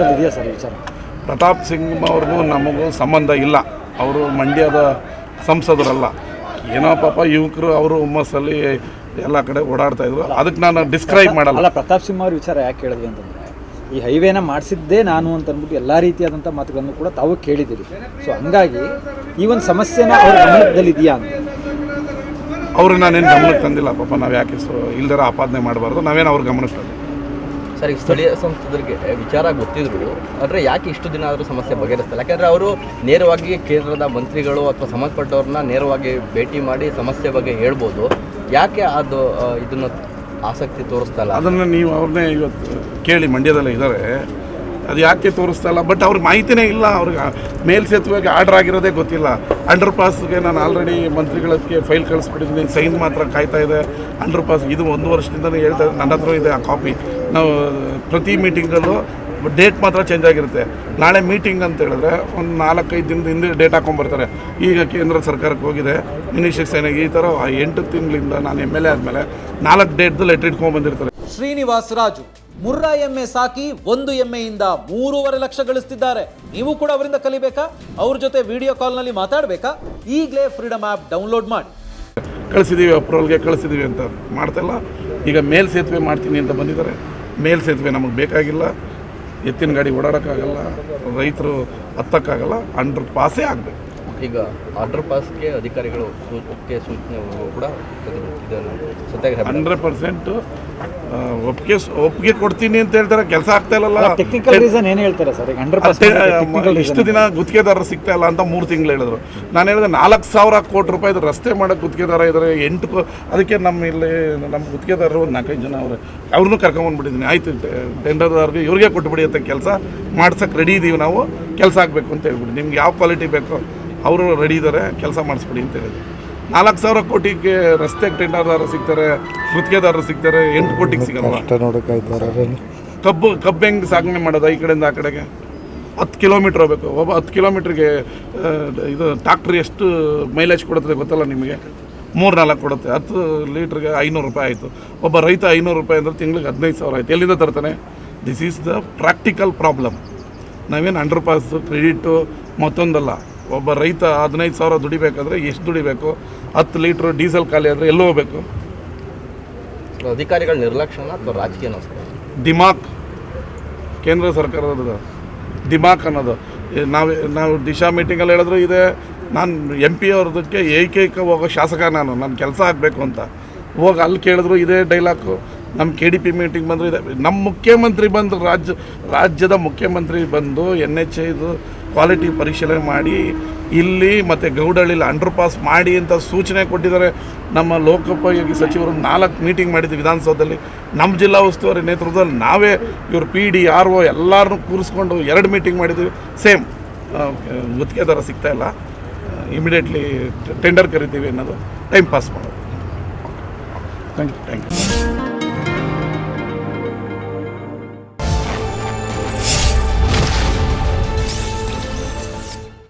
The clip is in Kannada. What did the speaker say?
ಇದೆಯಾ ಸರ್ ವಿಚಾರ? ಪ್ರತಾಪ್ ಸಿಂಗ್ ಅವ್ರಿಗೂ ನಮಗೂ ಸಂಬಂಧ ಇಲ್ಲ. ಅವರು ಮಂಡ್ಯದ ಸಂಸದರಲ್ಲ. ಏನೋ ಪಾಪ ಯುವಕರು ಅವರು ಹುಮ್ಮಸ್ಸಲ್ಲಿ ಎಲ್ಲ ಕಡೆ ಓಡಾಡ್ತಾ ಇದ್ರು. ಅದಕ್ಕೆ ನಾನು ಡಿಸ್ಕ್ರೈಬ್ ಮಾಡಲ್ಲ. ಅಲ್ಲ ಪ್ರತಾಪ್ ಸಿಂಹ ಅವ್ರ ವಿಚಾರ ಯಾಕೆ ಕೇಳಿದ್ವಿ ಅಂತಂದ್ರೆ ಈ ಹೈವೇನ ಮಾಡಿಸಿದ್ದೇ ನಾನು ಅಂತ ಅಂದ್ಬಿಟ್ಟು ಎಲ್ಲ ರೀತಿಯಾದಂಥ ಮಾತುಗಳನ್ನು ಕೂಡ ತಾವು ಕೇಳಿದ್ದೀರಿ. ಸೊ ಹಂಗಾಗಿ ಈ ಒಂದು ಸಮಸ್ಯೆನ ಅವ್ರ ಗಮನದಲ್ಲಿದೆಯಾ ಅಂತ? ಅವರು ನಾನೇನು ಗಮನಕ್ಕೆ ತಂದಿಲ್ಲ ಪಾಪ. ನಾವು ಯಾಕೆ ಸೊ ಇಲ್ದರ ಆಪಾದನೆ ಮಾಡಬಾರ್ದು. ನಾವೇನು ಅವ್ರ ಗಮನಕ್ಕೆ ತಂದಿಲ್ಲ. ಸರ್ ಈಗ ಸ್ಥಳೀಯ ಸಂಸದರಿಗೆ ವಿಚಾರ ಗೊತ್ತಿದ್ರು, ಆದರೆ ಯಾಕೆ ಇಷ್ಟು ದಿನ ಆದರೂ ಸಮಸ್ಯೆ ಬಗೆಹರಿಸ್ತಾರೆ ಯಾಕಂದರೆ ಅವರು ನೇರವಾಗಿ ಕೇಂದ್ರದ ಮಂತ್ರಿಗಳು ಅಥವಾ ಸಂಬಂಧಪಟ್ಟವ್ರನ್ನ ನೇರವಾಗಿ ಭೇಟಿ ಮಾಡಿ ಸಮಸ್ಯೆ ಬಗ್ಗೆ ಹೇಳ್ಬೋದು. ಯಾಕೆ ಅದು ಇದನ್ನು ಆಸಕ್ತಿ ತೋರಿಸ್ತಲ್ಲ ಅದನ್ನು ನೀವು ಅವ್ರನ್ನೇ ಇವತ್ತು ಕೇಳಿ ಮಂಡ್ಯದಲ್ಲೇ ಇದ್ದಾರೆ ಅದು ಯಾಕೆ ತೋರಿಸ್ತಾ ಇಲ್ಲ? ಬಟ್ ಅವ್ರಿಗೆ ಮಾಹಿತಿನೇ ಇಲ್ಲ. ಅವ್ರಿಗೆ ಮೇಲ್ ಸೇತುವೆಗೆ ಆರ್ಡರ್ ಆಗಿರೋದೇ ಗೊತ್ತಿಲ್ಲ. ಅಂಡರ್ ಪಾಸ್ಗೆ ನಾನು ಆಲ್ರೆಡಿ ಮಂತ್ರಿಗಳಿಗೆ ಫೈಲ್ ಕಳಿಸ್ಬಿಟ್ಟಿದ್ದೀನಿ. ಸೈನ್ ಮಾತ್ರ ಕಾಯ್ತಾ ಇದೆ. ಅಂಡರ್ ಪಾಸ್ ಇದು ಒಂದು ವರ್ಷದಿಂದಲೇ ಹೇಳ್ತಾ ಇದ್ದೆ ನನ್ನ ಹತ್ರ ಇದೆ ಆ ಕಾಪಿ ನಾವು, ಪ್ರತಿ ಮೀಟಿಂಗಲ್ಲೂ ಡೇಟ್ ಮಾತ್ರ ಚೇಂಜ್ ಆಗಿರುತ್ತೆ. ನಾಳೆ ಮೀಟಿಂಗ್ ಅಂತ ಹೇಳಿದ್ರೆ ಒಂದು ನಾಲ್ಕೈದು ದಿನದ ಹಿಂದೆ ಡೇಟ್ ಹಾಕೊಂಡ್ಬರ್ತಾರೆ. ಈಗ ಕೇಂದ್ರ ಸರ್ಕಾರಕ್ಕೆ ಹೋಗಿದೆ. ಮಿನಿಸ್ಟರ್ ಸೇನೆಗೆ ಈ ಥರ ಎಂಟು ತಿಂಗಳಿಂದ ನಾನು ಎಂ ಎಲ್ ಎ ಆದಮೇಲೆ ನಾಲ್ಕು ಡೇಟ್ದು ಲೆಟ್ರ್ ಇಟ್ಕೊಂಡ್ಬಂದಿರ್ತಾರೆ. ಶ್ರೀನಿವಾಸ್ ರಾಜು. ಮುರ್ರಾ ಎಮ್ಮೆ ಸಾಕಿ ಒಂದು ಎಮ್ಮೆಯಿಂದ ಮೂರುವರೆ ಲಕ್ಷ ಗಳಿಸ್ತಿದ್ದಾರೆ. ನೀವು ಕೂಡ ಅವರಿಂದ ಕಲಿಬೇಕಾ? ಅವ್ರ ಜೊತೆ ವಿಡಿಯೋ ಕಾಲ್ನಲ್ಲಿ ಮಾತಾಡಬೇಕಾ? ಈಗಲೇ ಫ್ರೀಡಮ್ ಆ್ಯಪ್ ಡೌನ್ಲೋಡ್ ಮಾಡಿ. ಕಳಿಸಿದ್ದೀವಿ ಅಪ್ರೂವಲ್ಗೆ ಕಳಿಸಿದ್ದೀವಿ ಅಂತ ಮಾಡ್ತಲ್ಲ ಈಗ ಮೇಲ್ ಸೇತುವೆ ಮಾಡ್ತೀನಿ ಅಂತ ಬಂದಿದ್ದಾರೆ. ಮೇಲ್ ಸೇತುವೆ ನಮಗೆ ಬೇಕಾಗಿಲ್ಲ. ಎತ್ತಿನ ಗಾಡಿ ಓಡಾಡೋಕ್ಕಾಗಲ್ಲ. ರೈತರು ಹತ್ತಕ್ಕಾಗಲ್ಲ. ಅಂಡರ್ ಪಾಸೇ ಆಗಬೇಕು. ಈಗ ಆರ್ಡರ್ ಪಾಸ್ಗೆ ಅಧಿಕಾರಿಗಳು ಸೂ- ಒಪ್ಪಿಗೆ ಸೂಚನೆ ಕೂಡ ಸತ್ಯಾಗ್ರಹ. ಹಂಡ್ರೆಡ್ ಪರ್ಸೆಂಟು ಒಪ್ಪಿಗೆ ಒಪ್ಪಿಗೆ ಕೊಡ್ತೀನಿ ಅಂತ ಹೇಳ್ತಾರೆ ಕೆಲಸ ಆಗ್ತಾ ಇಲ್ಲಲ್ಲ. ಟೆಕ್ನಿಕಲ್ ರೀಸನ್ ಏನು ಹೇಳ್ತಾರೆ ಸರ್? ಇಷ್ಟು ದಿನ ಗುತ್ತಿಗೆದಾರರು ಸಿಗ್ತಾ ಇಲ್ಲ ಅಂತ ಮೂರು ತಿಂಗಳು ಹೇಳಿದ್ರು. ನಾನು ಹೇಳಿದೆ ನಾಲ್ಕು ಸಾವಿರ ಕೋಟಿ ರೂಪಾಯಿ ರಸ್ತೆ ಮಾಡೋಕ್ಕೆ ಗುತ್ತಿಗೆದಾರ ಇದ್ದಾರೆ ಎಂಟು ಕೋ ಅದಕ್ಕೆ ನಮ್ಮ ಇಲ್ಲಿ ನಮ್ಮ ಗುತ್ತಿಗೆದಾರರು ಒಂದು ನಾಲ್ಕೈದು ಜನ ಅವರು ಅವ್ರನ್ನೂ ಕರ್ಕೊಂಬಂದ್ಬಿಟ್ಟಿದ್ದೀನಿ ಆಯ್ತು ಟೆಂಡರ್ದಾರ್ಗೆ ಇವ್ರಿಗೆ ಕೊಟ್ಬಿಡಿ ಅಂತ ಕೆಲಸ ಮಾಡ್ಸಕ್ಕೆ ರೆಡಿ ಇದ್ದೀವಿ ನಾವು ಕೆಲಸ ಆಗಬೇಕು ಅಂತ ಹೇಳ್ಬಿಡಿ ನಿಮ್ಗೆ ಯಾವ ಕ್ವಾಲಿಟಿ ಬೇಕೋ ಅವರು ರೆಡಿ ಇದ್ದಾರೆ ಕೆಲಸ ಮಾಡಿಸ್ಬಿಡಿ ಅಂತ ಹೇಳಿದ್ರು. ನಾಲ್ಕು ಸಾವಿರ ಕೋಟಿಗೆ ರಸ್ತೆ ಟೆಂಡರ್ದಾರರು ಸಿಗ್ತಾರೆ ಗುತ್ತಿಗೆದಾರರು ಸಿಗ್ತಾರೆ ಎಂಟು ಕೋಟಿಗೆ ಸಿಗಲ್ಲ ಕಬ್ಬು ಕಬ್ಬು ಹೆಂಗೆ ಸಾಗಣೆ ಮಾಡೋದು ಈ ಕಡೆಯಿಂದ ಆ ಕಡೆಗೆ? ಹತ್ತು ಕಿಲೋಮೀಟ್ರ್ ಹೋಗ್ಬೇಕು ಒಬ್ಬ ಹತ್ತು ಕಿಲೋಮೀಟ್ರಿಗೆ ಇದು ಟ್ಯಾಕ್ಟ್ರಿ ಎಷ್ಟು ಮೈಲೇಜ್ ಕೊಡುತ್ತೆ ಗೊತ್ತಲ್ಲ ನಿಮಗೆ? ಮೂರು ನಾಲ್ಕು ಕೊಡುತ್ತೆ ಹತ್ತು ಲೀಟ್ರಿಗೆ ಐನೂರು ರೂಪಾಯಿ ಆಯಿತು. ಒಬ್ಬ ರೈತ ಐನೂರು ರೂಪಾಯಿ ಅಂದರೆ ತಿಂಗಳಿಗೆ ಹದಿನೈದು ಸಾವಿರ ಆಯಿತು. ಎಲ್ಲಿಂದ ತರ್ತಾನೆ? This is the practical problem ನಾವೇನು ಅಂಡರ್ ಪಾಸು ಕ್ರೆಡಿಟು ಮತ್ತೊಂದಲ್ಲ. ಒಬ್ಬ ರೈತ ಹದಿನೈದು ಸಾವಿರ ದುಡಿಬೇಕಾದ್ರೆ ಎಷ್ಟು ದುಡಿಬೇಕು? ಹತ್ತು ಲೀಟ್ರ್ ಡೀಸೆಲ್ ಖಾಲಿ ಆದರೆ ಎಲ್ಲಿ ಹೋಗಬೇಕು. ಅಧಿಕಾರಿಗಳ ನಿರ್ಲಕ್ಷ್ಯನ ಅಥವಾ ರಾಜಕೀಯ ದಿಮಾಕ್ ಕೇಂದ್ರ ಸರ್ಕಾರದ ದಿಮಾಕ್ ಅನ್ನೋದು. ನಾವು ನಾವು ದಿಶಾ ಮೀಟಿಂಗಲ್ಲಿ ಹೇಳಿದ್ರು ಇದೆ ನಾನು ಎಂ ಪಿ ಅವ್ರದಕ್ಕೆ ಏಕೈಕ ಹೋಗೋ ಶಾಸಕ ನಾನು ನನ್ನ ಕೆಲಸ ಆಗಬೇಕು ಅಂತ. ಹೋಗಿ ಅಲ್ಲಿ ಕೇಳಿದ್ರು ಇದೇ ಡೈಲಾಕು ನಮ್ಮ ಕೆ ಡಿ ಪಿ ಮೀಟಿಂಗ್ ಬಂದರು ಇದೆ. ನಮ್ಮ ಮುಖ್ಯಮಂತ್ರಿ ಬಂದು ರಾಜ್ಯ ರಾಜ್ಯದ ಮುಖ್ಯಮಂತ್ರಿ ಬಂದು ಎನ್ ಎಚ್ ಐದು ಕ್ವಾಲಿಟಿ ಪರಿಶೀಲನೆ ಮಾಡಿ ಇಲ್ಲಿ ಮತ್ತು ಗೌಡಳ್ಳಿಲಿ ಅಂಡರ್ ಪಾಸ್ ಮಾಡಿ ಅಂತ ಸೂಚನೆ ಕೊಟ್ಟಿದ್ದಾರೆ. ನಮ್ಮ ಲೋಕೋಪಯೋಗಿ ಸಚಿವರು ನಾಲ್ಕು ಮೀಟಿಂಗ್ ಮಾಡಿದ್ದು ವಿಧಾನಸೌಧದಲ್ಲಿ. ನಮ್ಮ ಜಿಲ್ಲಾ ಉಸ್ತುವಾರಿ ನೇತೃತ್ವದಲ್ಲಿ ನಾವೇ ಇವರು ಪಿ ಡಿ ಆರ್ ಒ ಎಲ್ಲರನ್ನೂ ಕೂರಿಸ್ಕೊಂಡು ಎರಡು ಮೀಟಿಂಗ್ ಮಾಡಿದ್ವಿ. ಸೇಮ್ ಗುತ್ತಿಗೆದಾರ ಸಿಗ್ತಾ ಇಲ್ಲ. ಇಮಿಡಿಯೇಟ್ಲಿ ಟೆಂಡರ್ ಕರಿತೀವಿ ಅನ್ನೋದು. ಟೈಮ್ ಪಾಸ್ ಮಾಡೋದು. Thank you thank you